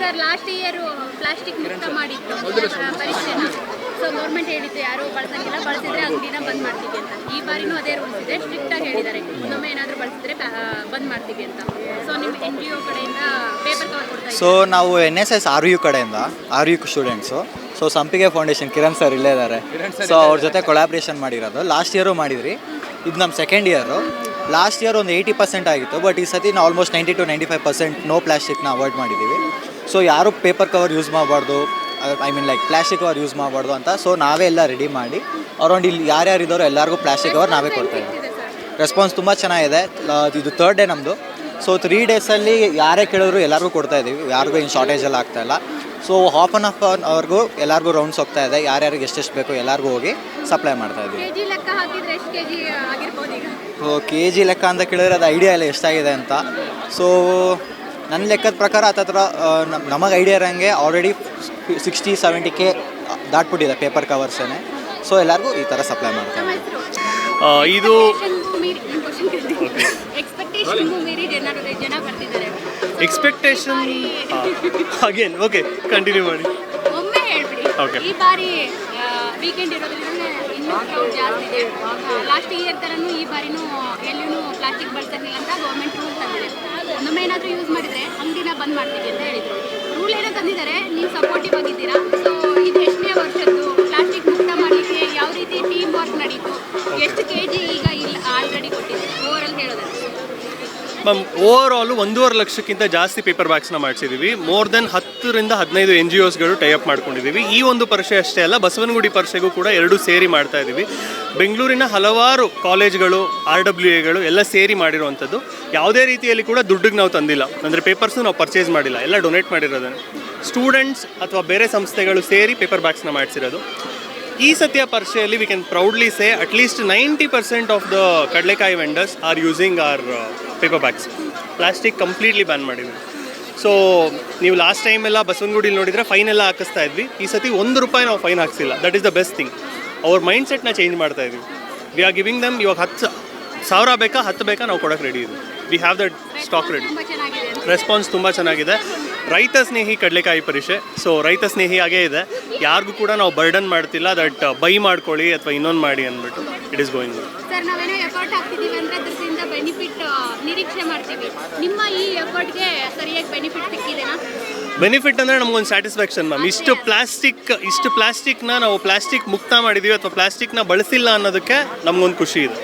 Sir last year plastic ಮುಕ್ತ ಮಾಡಿತ್ತು ಆ, ಪರೀಕ್ಷೆನ. ಸೊ ಗೌರ್ಮೆಂಟ್ ಹೇಳಿತ್ತು ಯಾರು ಬಳಸಂಗಿಲ್ಲ. ಬಳಸಿದ್ರೆ ಅಂಗಡಿನ ಬಂದ್ ಮಾಡ್ತೀವಿ ಅಂತ. ಈ ಬಾರಿನೂ ಅದೇ ರೂಲ್ಸ್ ಇದೆ. ಸ್ಟ್ರಿಕ್ಟ್ ಆಗಿ ಹೇಳಿದ್ದಾರೆ. ಇನ್ನೊಮ್ಮೆ ಏನಾದರೂ ಬಳಸಿದ್ರೆ ಬಂದ್ ಮಾಡ್ತೀವಿ ಅಂತ. ಸೊ ನಿಮ್ಮ ಎನ್ ಜಿ ಒ ಕಡೆಯಿಂದ ಪೇಪರ್ ಕವರ್ ಕೊಡ್ತಾ ಸೊ ನಾವು N S S R U ಕಡೆಯಿಂದ R U students so Sampige foundation Kiran sir ಇಲ್ಲೇ ಇದ್ದಾರೆ. ಸೊ ಅವ್ರ ಜೊತೆ ಕೊಲಾಬ್ರೇಷನ್ ಮಾಡಿರೋದು. ಲಾಸ್ಟ್ ಇಯರು ಮಾಡಿದ್ರಿ. ಇದು ನಮ್ಮ ಸೆಕೆಂಡ್ ಇಯರು ಲಾಸ್ಟ್ ಇಯರ್ ಒಂದು ಏಯ್ಟಿ ಪರ್ಸೆಂಟ್ ಆಗಿತ್ತು ಬಟ್ ಈ ಸತಿ ನಾವು almost ninety two ninety five percent no ಪ್ಲಾಸ್ಟಿಕ್ನ avoid ಮಾಡಿದ್ದೀವಿ. ಸೊ ಯಾರು ಪೇಪರ್ ಕವರ್ ಯೂಸ್ ಮಾಡಬಾರ್ದು I mean like plastic cover use ಮಾಡಬಾರ್ದು ಅಂತ ಸೊ ನಾವೇ ಎಲ್ಲ ರೆಡಿ ಮಾಡಿ ಅರೌಂಡ್ ಇಲ್ಲಿ ಯಾರ್ಯಾರು ಇದ್ದಾರೋ ಎಲ್ಲರಿಗೂ ಪ್ಲಾಸ್ಟಿಕ್ ಕವರ್ ನಾವೇ ಕೊಡ್ತಾ ಇದ್ದೀವಿ. ಇದೆ ರೆಸ್ಪಾನ್ಸ್ ತುಂಬ ಚೆನ್ನಾಗಿದೆ ಇದು ಥರ್ಡ್ ಡೇ ನಮ್ಮದು ಸೊ ತ್ರೀ ಡೇಸಲ್ಲಿ ಯಾರೇ ಕೇಳಿದ್ರು ಎಲ್ಲರಿಗೂ ಕೊಡ್ತಾ ಇದ್ದೀವಿ, ಯಾರಿಗೂ ಇನ್ನು ಶಾರ್ಟೇಜ್ ಎಲ್ಲ ಆಗ್ತಾ ಇಲ್ಲ. ಸೊ ಹಾಫ್ ಆನ್ ಹಾಫ್ ಅನ್ ಅವ್ರಿಗೂ ಎಲ್ಲರಿಗೂ ರೌಂಡ್ಸ್ ಹೋಗ್ತಾ ಇದೆ. ಯಾರ್ಯಾರಿಗೆ ಎಷ್ಟೆಷ್ಟು ಬೇಕೋ ಎಲ್ಲರಿಗೂ ಹೋಗಿ ಸಪ್ಲೈ ಮಾಡ್ತಾ ಇದ್ದೀವಿ ಸೊ ಕೆ ಜಿ ಲೆಕ್ಕ ಅಂತ ಕೇಳಿದ್ರೆ ಅದು ಐಡಿಯಾ ಇಲ್ಲ ಎಷ್ಟಾಗಿದೆ ಅಂತ. ಸೊ ನನ್ನ ಲೆಕ್ಕದ ಪ್ರಕಾರ ಹತ್ತತ್ರ ನಮಗೆ ಐಡಿಯಾ ಇರೋಂಗೆ ಆಲ್ರೆಡಿ ಸಿಕ್ಸ್ಟಿ ಸೆವೆಂಟಿ ಕೆ ದಾಟ್ಬಿಟ್ಟಿದೆ ಪೇಪರ್ ಕವರ್ಸೇ ಸೊ ಎಲ್ಲರಿಗೂ ಈ ಥರ ಸಪ್ಲೈ ಮಾಡ್ತಾ ನಮ್ಮ ಇದ್ದೀವಿ ಹೆಸರು? ಆ, ಇದು ಎಕ್ಸ್ಪೆಕ್ಟೇಷನ್ ಅಗೇನ್ ಓಕೆ ಕಂಟಿನ್ಯೂ ಮಾಡಿ ಒಮ್ಮೆ ಹೇಳ್ಬಿಡಿ. Okay. ಈ ಬಾರಿ ವೀಕೆಂಡ್ ಇರೋದ್ರಿಂದ ಇನ್ನೂ ಕ್ರೌಡ್ ಜಾಸ್ತಿ ಇದೆ. ಲಾಸ್ಟ್ ಇಯರ್ ತರನು ಈ ಬಾರಿನೂ ಎಲ್ಲೂ ಪ್ಲಾಸ್ಟಿಕ್ ಬಳಸಂಗಿಲ್ಲ ಅಂತ ಗೌರ್ಮೆಂಟ್ ರೂಲ್ ತಂದಿದೆ. ಒಮ್ಮೆ ಏನಾದರೂ ಯೂಸ್ ಮಾಡಿದರೆ ಅಂಗಡಿನ ಬಂದ್ ಮಾಡ್ತೀವಿ ಅಂತ ಹೇಳಿದ್ರು. ರೂಲ್ ಏನೋ ತಂದಿದ್ದಾರೆ ನೀವು ಸಪೋರ್ಟಿವ್ ಆಗಿದ್ದೀರಾ? ಸೊ ಇದು ಎಷ್ಟನೇ ವರ್ಷದ್ದು? ಪ್ಲಾಸ್ಟಿಕ್ ಮುಕ್ತ ಮಾಡಲಿಕ್ಕೆ ಯಾವ ರೀತಿ ಟೀಮ್ ವರ್ಕ್ ನಡೀತು ಎಷ್ಟು ಕೆ ಜಿ ಈಗ ಇಲ್ಲ ಆಲ್ರೆಡಿ ಕೊಟ್ಟಿದೆ ಅಲ್ಲಿ ಹೇಳೋದಾದ್ರೆ. ಮ್ಯಾಮ್ ಓವರ್ ಆಲು ಒಂದೂವರೆ ಲಕ್ಷಕ್ಕಿಂತ ಜಾಸ್ತಿ ಪೇಪರ್ ಬ್ಯಾಗ್ಸ್ನ ಮಾಡಿಸಿದ್ದೀವಿ ಮೋರ್ ದೆನ್ ಹತ್ತರಿಂದ ಹದಿನೈದು ಎನ್ ಜಿ ಒಸ್ಗಳು ಟೈಅಪ್ ಮಾಡ್ಕೊಂಡಿದ್ದೀವಿ ಈ ಒಂದು ಪರಿಷೆ ಅಷ್ಟೇ ಅಲ್ಲ, ಬಸವನಗುಡಿ ಪರಿಷೆಗೂ ಕೂಡ ಎರಡು ಸೇರಿ ಮಾಡ್ತಾ ಇದ್ದೀವಿ ಬೆಂಗಳೂರಿನ ಹಲವಾರು ಕಾಲೇಜ್ಗಳು ಆರ್ ಡಬ್ಲ್ಯೂ ಎಗಳು ಎಲ್ಲ ಸೇರಿ ಮಾಡಿರುವಂಥದ್ದು. ಯಾವುದೇ ರೀತಿಯಲ್ಲಿ ಕೂಡ ದುಡ್ಡಿಗೆ ನಾವು ತಂದಿಲ್ಲ. ಅಂದರೆ ಪೇಪರ್ಸ್ನು ನಾವು ಪರ್ಚೇಸ್ ಮಾಡಿಲ್ಲ. ಎಲ್ಲ ಡೊನೇಟ್ ಮಾಡಿರೋದನ್ನು. ಸ್ಟೂಡೆಂಟ್ಸ್ ಅಥವಾ ಬೇರೆ ಸಂಸ್ಥೆಗಳು ಸೇರಿ ಪೇಪರ್ ಬ್ಯಾಗ್ಸ್ನ ಮಾಡಿಸಿರೋದು. ಈ ಸತಿಯ ಪರಿಷೆಯಲ್ಲಿ we can proudly say at least ninety percent of the ಕಡಲೆಕಾಯಿ vendors are using are paper bags plastic completely ban ಮಾಡಿದ್ವಿ ಸೊ ನೀವು ಲಾಸ್ಟ್ ಟೈಮ್ ಎಲ್ಲ ಬಸವನಗುಡಿಲಿ ನೋಡಿದರೆ ಫೈನ್ ಎಲ್ಲ ಹಾಕಿಸ್ತಾ ಇದ್ವಿ. ಈ ಸತಿ ಒಂದು ರೂಪಾಯಿ ನಾವು fine ಹಾಕ್ಸಿಲ್ಲ. That is the best thing ಅವ್ರ ಮೈಂಡ್ ಸೆಟ್ನ ಚೇಂಜ್ ಮಾಡ್ತಾ ಇದ್ವಿ. ವಿ ಆರ್ ಗಿವಿಂಗ್ ದಮ್ ಇವಾಗ ಹತ್ತು ಸಾವಿರ ಬೇಕಾ ಹತ್ತು ಬೇಕಾ ನಾವು ಕೊಡೋಕೆ ರೆಡಿ ಇದ್ವಿ. We have that stock ready. Response ತುಂಬ ಚೆನ್ನಾಗಿದೆ. ರೈತ ಸ್ನೇಹಿ ಕಡಲೆಕಾಯಿ ಪರೀಕ್ಷೆ. ಸೊ ರೈತ ಸ್ನೇಹಿ ಹಾಗೇ ಇದೆ. ಯಾರಿಗೂ ಕೂಡ ನಾವು ಬರ್ಡನ್ ಮಾಡ್ತಿಲ್ಲ. ದಟ್ ಬೈ ಮಾಡ್ಕೊಳ್ಳಿ ಅಥವಾ ಇನ್ನೊಂದು ಮಾಡಿ ಅಂದ್ಬಿಟ್ಟು ಇಟ್ ಇಸ್ ಗೋಯಿಂಗ್ ಬೆನಿಫಿಟ್ ನಿರೀಕ್ಷೆ ಮಾಡ್ತೀವಿ. ನಿಮ್ಮ ಈ ಎಫರ್ಟ್ಗೆ ಸರಿಯಾಗಿ ಬೆನಿಫಿಟ್ ಸಿಕ್ಕಿದೆನಾ? ಬೆನಿಫಿಟ್ ಅಂದರೆ ನಮಗೊಂದು ಸ್ಯಾಟಿಸ್ಫ್ಯಾಕ್ಷನ್ ಮ್ಯಾಮ್ ಇಷ್ಟು ಪ್ಲಾಸ್ಟಿಕ್ ಇಷ್ಟು ಪ್ಲಾಸ್ಟಿಕ್ನ ನಾವು ಪ್ಲಾಸ್ಟಿಕ್ ಮುಕ್ತ ಮಾಡಿದ್ದೀವಿ ಅಥವಾ ಪ್ಲಾಸ್ಟಿಕ್ನ ಬಳಸಿಲ್ಲ ಅನ್ನೋದಕ್ಕೆ ನಮಗೊಂದು ಖುಷಿ ಇದೆ.